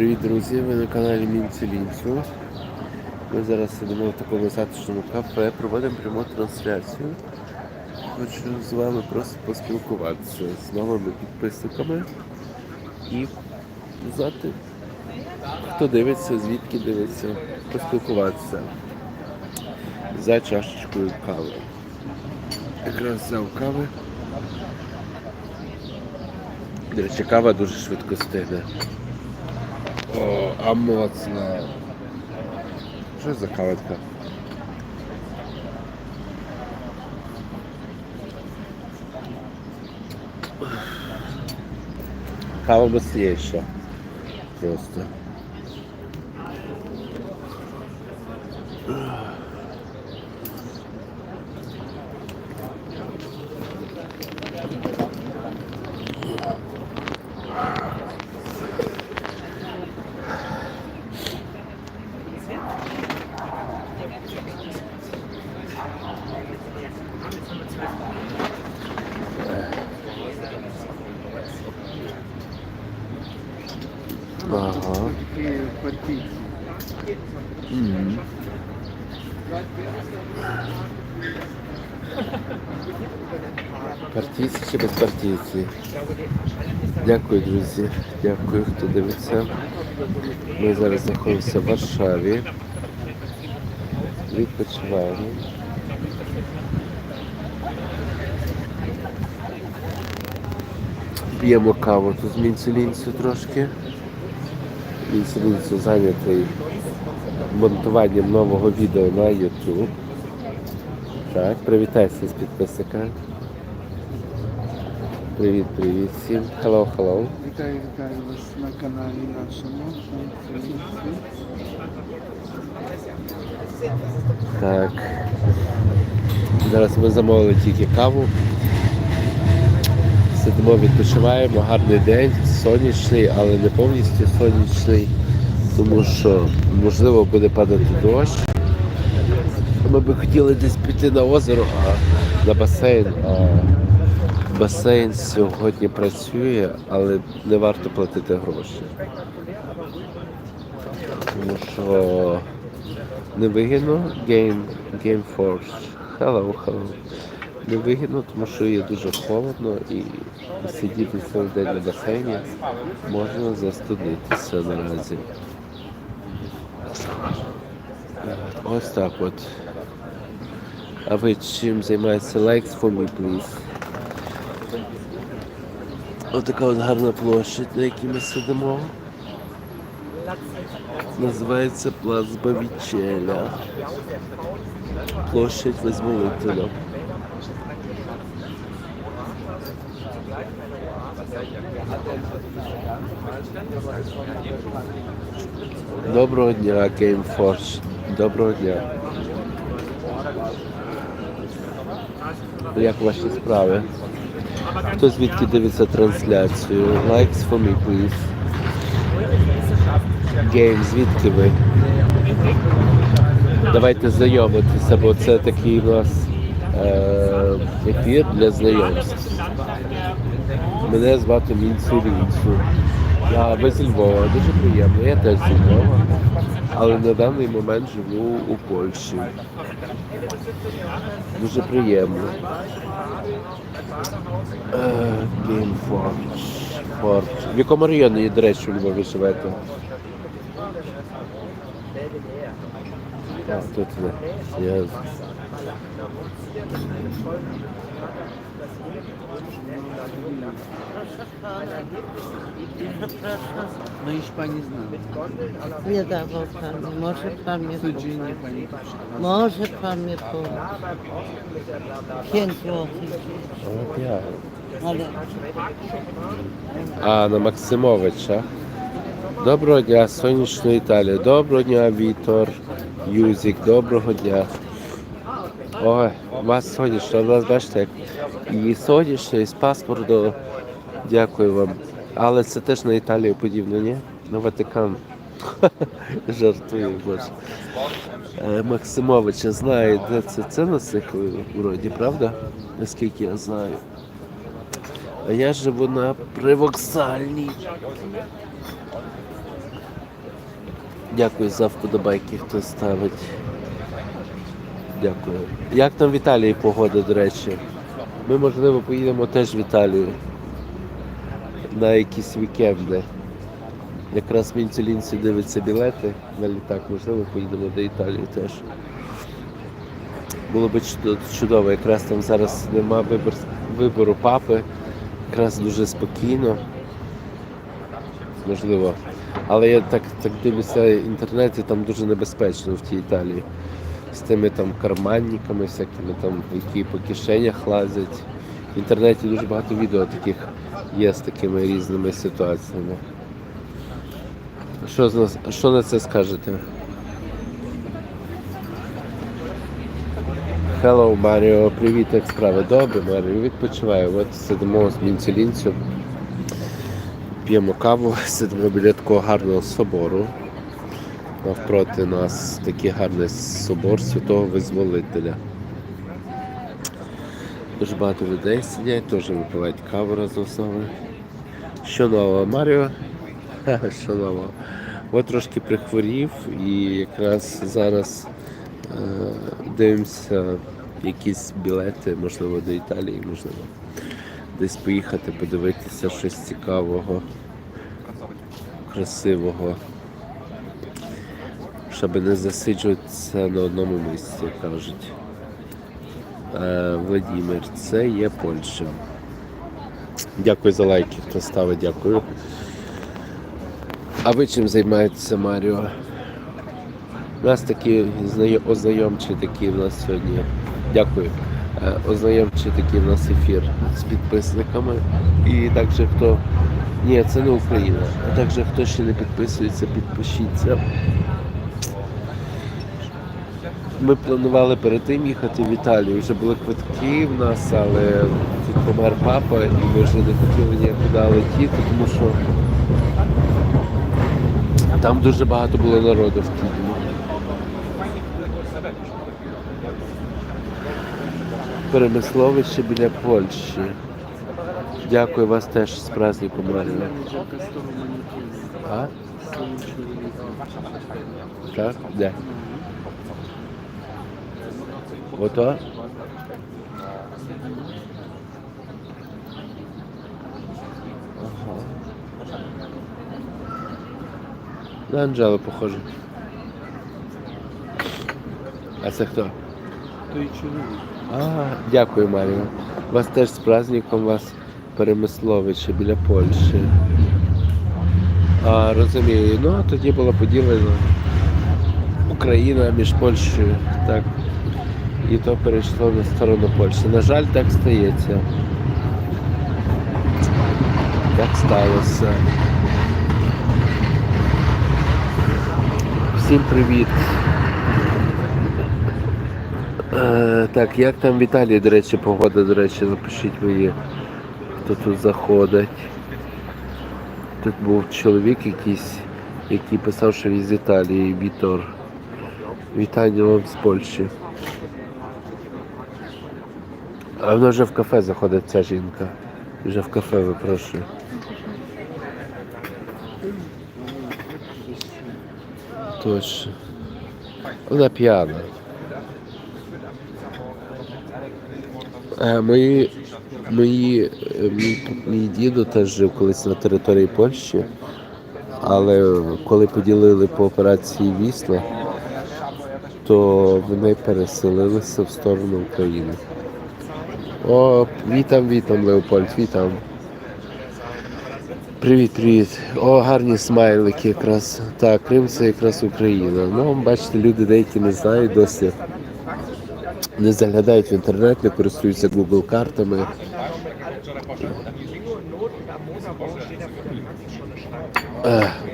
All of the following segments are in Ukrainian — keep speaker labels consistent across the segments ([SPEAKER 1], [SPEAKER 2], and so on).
[SPEAKER 1] Привіт, друзі! Ви на каналі Мінцю Лінцю. Ми зараз сидимо в такому затишному кафе, проводимо пряму трансляцію. Хочу з вами просто поспілкуватися з новими підписниками і знати, хто дивиться, звідки дивиться, поспілкуватися за чашечкою кави. Якраз взяв кави. До речі, кава дуже швидко стигне. О, а моцна. Що за кава така? Кава мощніша. Просто. Ага. Мгм. Партійці чи безпартійці? Дякую, друзі. Дякую, хто дивиться. Ми зараз знаходимося в Варшаві. Відпочиваємо. П'ємо каву тут з мінцелінцю трошки. Мінцелінцю зайнятий монтуванням нового відео на YouTube. Так, привітайся з підписниками. Привіт, привіт всім. Hello, hello.
[SPEAKER 2] Вітаю, вітаю вас на каналі нашому.
[SPEAKER 1] Так. Зараз ми замовили тільки каву. Сидимо, відпочиваємо, гарний день, сонячний, але не повністю сонячний, тому що можливо буде падати дощ. Ми би хотіли десь піти на озеро, а на басейн. А басейн сьогодні працює, але не варто платити гроші. Тому що невигідно Game, Game Force. Hello, hello. Невигідно, тому що є дуже холодно і сидіти цілий день на басейні можна застудитися наразі. Ось так от. А ви чим займаєтеся? Likes for me, please. Ось така от гарна площадь, на якій ми сидимо. Називається Плац Бавічеля. Площадь Визволителя. Доброго дня, Gameforce. Доброго дня. Як ваші справи? Хто звідки дивиться трансляцію? Likes for me, please. Гейм, звідки ви? Давайте знайомитися, бо це такий у нас е, ефір для знайомств. Мене звати Мінцю Лінцю. Я ви зі Львова, дуже приємно. Я теж зі Львова, але на даний момент живу у Польщі. Дуже приємно. Е, Геймфордж. В якому районі, до речі, у Львові живете? А, тут ви. Я...
[SPEAKER 2] No iż pani zna.
[SPEAKER 3] Nie dawał pan, mi. może pan mnie pomóc.
[SPEAKER 2] Codziennie pani tu przychodzi.
[SPEAKER 3] Może pan mnie pomóc. Pięć złotych,
[SPEAKER 1] От я.
[SPEAKER 3] ale
[SPEAKER 1] А, на Максимовича. Доброго дня, сонячної Італії. Доброго дня, Вітор, Юзік, доброго дня. Ой, у вас сонячно, у нас бачите, і сонячно, і з паспорту. Дякую вам. Але це теж на Італію подібно, ні? На Ватикан. Жартую, боже. Е, Максимовича знає, де це? Це на Сихові вроді, правда? Наскільки я знаю. А я живу на привоксальній. Дякую за вподобайки, хто ставить. Дякую. Як там в Італії погода, до речі? Ми, можливо, поїдемо теж в Італію на якісь вікенди. Якраз мінцелінці дивиться білети на літак, можливо, поїдемо до Італії теж. Було б чудово, якраз там зараз нема вибор, вибору папи, якраз дуже спокійно. Можливо. Але я так, так дивлюся в інтернеті, там дуже небезпечно в тій Італії. З тими там карманниками, всякими там, які по кишенях лазять. В інтернеті дуже багато відео таких є з такими різними ситуаціями. Що, що на це скажете? Hello, Маріо, привіт, як справи? Добре, Маріо, відпочиваю. От сидимо з мінцелінцю, п'ємо каву, сидимо біля такого гарного собору. Навпроти нас такий гарний собор святого Визволителя. Дуже багато людей сидять, теж випивають каву разом з нами. Що нового, Маріо? Що нового? От трошки прихворів і якраз зараз е, дивимося якісь білети, можливо, до Італії, можливо. Десь поїхати, подивитися щось цікавого, красивого. Щоб не засиджуватися на одному місці, кажуть. Е, Владимир, це є Польща. Дякую за лайки, хто ставить, дякую. А ви чим займаєтеся, Маріо? У нас такі знайо- ознайомчі такі в нас сьогодні. Дякую. Е, Ознайомчий такий в нас ефір з підписниками. І також хто. Ні, це не Україна. А також хто ще не підписується, підпишіться. Ми планували перед тим їхати в Італію. Вже були квитки в нас, але тут помер папа, і ми вже не хотіли нікуди летіти, тому що там дуже багато було народу в дні. Перемисловище біля Польщі. Дякую вас теж з праздником, Марія. А? Так? Де? Ото? Ага. На Анджелу похоже. А це хто?
[SPEAKER 2] Той чоловік.
[SPEAKER 1] А, дякую, Маріо. Вас теж з праздником, вас перемисловича біля Польщі. А, розумію. Ну, а тоді було поділено Україна між Польщею, так. І то перейшло на сторону Польщі. На жаль, так стається. Так сталося. Всім привіт. Е, так, як там в Італії, до речі, погода, до речі, запишіть мені, хто тут заходить. Тут був чоловік якийсь, який писав, що він з Італії, Вітор. Вітання вам з Польщі. А вона вже в кафе заходить, ця жінка. Вже в кафе випрошую. Точно. Вона п'яна. Мої, мої, е, мій, мій дідо теж жив колись на території Польщі, але коли поділили по операції Вісла, то вони переселилися в сторону України. О, вітам, вітам, Леопольд, вітам. Привіт, привіт. О, гарні смайлики якраз. Так, Крим це якраз Україна. Ну, бачите, люди деякі не знають досі. Не заглядають в інтернет, не користуються Google картами.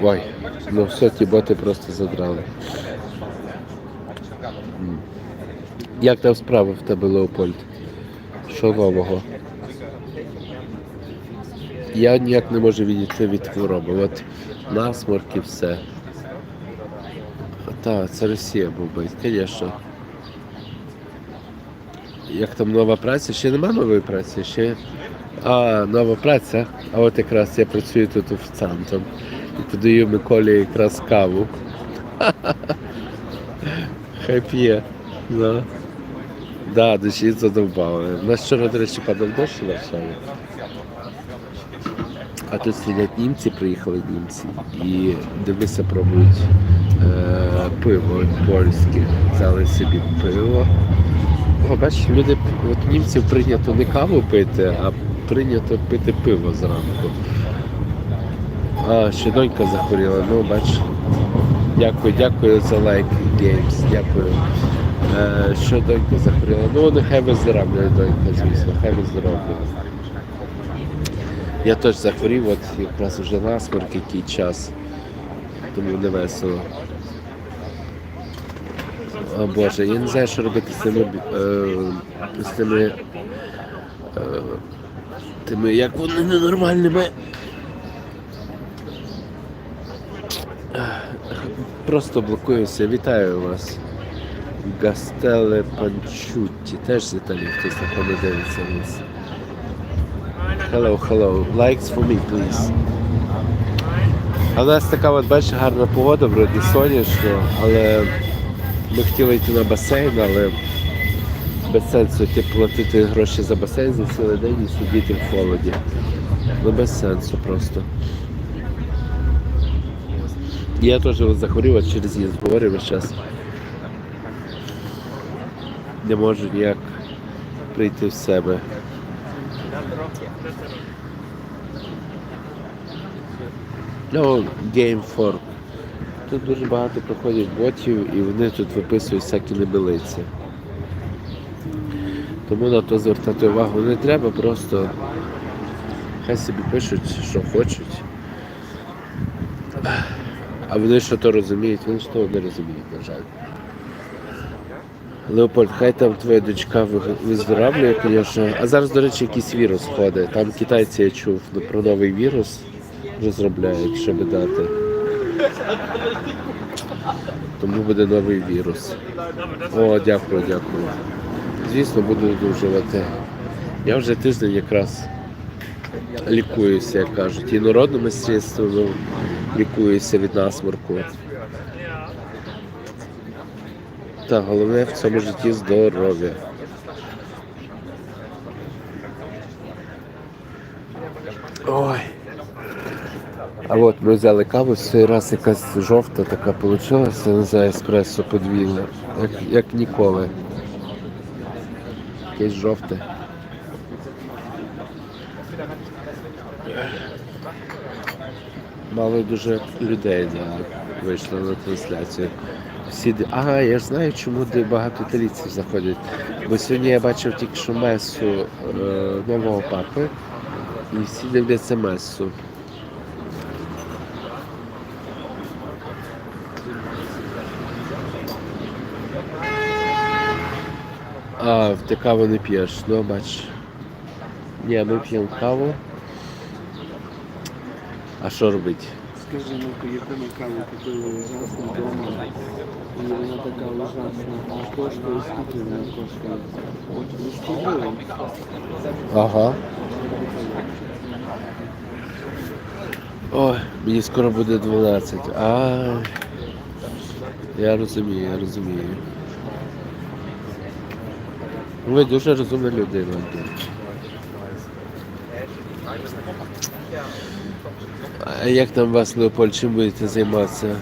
[SPEAKER 1] Ой, ну все, ті боти просто задрали. Як там справи в тебе, Леопольд? Що нового? Я ніяк не можу відійти від хвороби. От насморк і все. Так, це Росія би, звісно. Як там нова праця? Ще нема нової праці, ще. А, нова праця. А от якраз я працюю тут офіціантом. І подаю Миколі якраз каву. Хай п'є. Да. Да, дощі задовбали. У нас вчора, до речі, падав дощ в Варшаві. А тут сидять німці, приїхали німці і дивлюся, пробують е, пиво польське. Взяли собі пиво. О, бачиш, люди, от німців прийнято не каву пити, а прийнято пити пиво зранку. А, ще донька захворіла, ну бач. Дякую, дякую за лайк Games, дякую. Е, що донька захворіла? Ну, нехай виздоравлює донька, звісно, хай виздоравлює. Я теж захворів, от якраз вже насморк який час, тому не весело. О Боже, я не знаю, що робити з тими, е, з тими, е, тими, як вони ненормальними. Просто блокуюся. Вітаю вас. Гастеле Панчутті. Теж з Італії хтось напевно дивиться нас. Hello, hello. Likes for me, please. А у нас така от бачиш, гарна погода, вроді сонячно, але ми хотіли йти на басейн, але без сенсу ти платити гроші за басейн за цілий день і сидіти в холоді. Ну без сенсу просто. Я теж захворів от через її весь час. Не можу ніяк прийти в себе. Ну, Game 4. Тут дуже багато проходять ботів і вони тут виписують всякі небилиці. Тому на то звертати увагу не треба, просто хай собі пишуть, що хочуть. А вони що то розуміють, вони ж того не розуміють, на жаль. Леопольд, хай там твоя дочка ви- виздоравлює, звісно. А зараз, до речі, якийсь вірус ходить. Там китайці я чув ну, про новий вірус розробляють, щоб дати. Тому буде новий вірус. О, дякую, дякую. Звісно, буду одужувати. Я вже тиждень якраз лікуюся, як кажуть. І народними средствами лікуюся від насморку. Та головне в цьому житті здоров'я. Ой. А от ми взяли каву, цей раз якась жовта така вийшла, не знаю, еспресо подвійне, як, як ніколи. Якесь жовте. Мало дуже людей да, вийшло на трансляцію. Всі Ага, я знаю, чому де багато італійців заходять. Бо сьогодні я бачив тільки що месу е, нового папи, і всі дивляться месу. А, ти каву не п'єш, ну бач. Ні, ми п'ємо каву. А що робити?
[SPEAKER 2] Скажи, ну яку каву купили ужасно вдома. І вона така ужасна. Коштує скільки вона коштує? От ну, 100 гривень.
[SPEAKER 1] Ага. Ой, мені скоро буде 12. А. Я розумію, я розумію. Ви дуже розумна людина. А як там вас, Леопольд, чим будете займатися?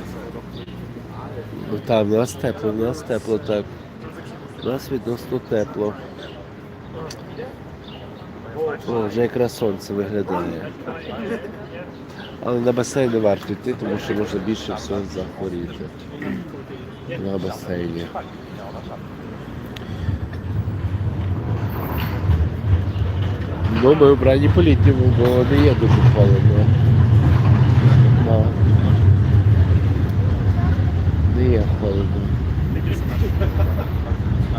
[SPEAKER 1] Там, у нас тепло, у нас тепло так. У нас відносно тепло. О, вже якраз сонце виглядає. Але на басейн не варто йти, тому що можна більше всього захворіти. На басейні. Ну, ми вбрані по літньому, бо не є дуже холодно. Да. Не холодно.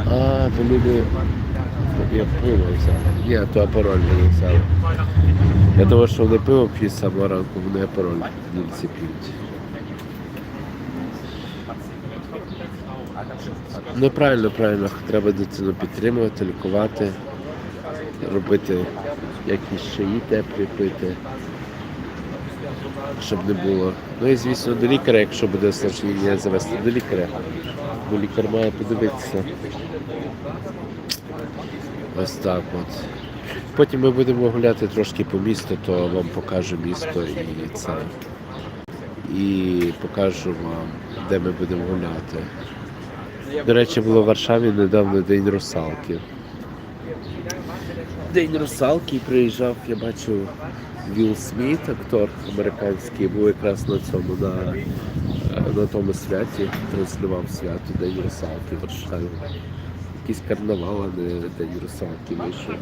[SPEAKER 1] А, то люди я взяли. Ні, то апароль не взяли. Я думав, що вони пиво п'ють з самого ранку, вони апароль німці п'ють. Ну правильно, правильно, треба дитину підтримувати, лікувати, робити якісь шиї теплі пити. Щоб не було. Ну і звісно, до лікаря, якщо буде осложнення, завести до лікаря. Бо лікар має подивитися. Ось так от. Потім ми будемо гуляти трошки по місту, то вам покажу місто і це. І покажу вам, де ми будемо гуляти. До речі, було в Варшаві недавно День русалки. День русалки приїжджав, я бачив Вілл Сміт, актор американський, був якраз на цьому на, на тому святі, транслював свято День русалки в Варшаві. Якийсь карнавал, а не День русалки вийшов.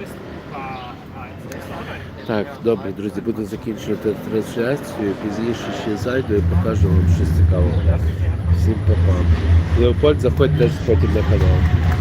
[SPEAKER 1] Так, добре, друзі, буду закінчувати трансляцію. Пізніше ще зайду і покажу вам щось цікаве. Всім па-па. Леопольд, заходь теж потім на канал.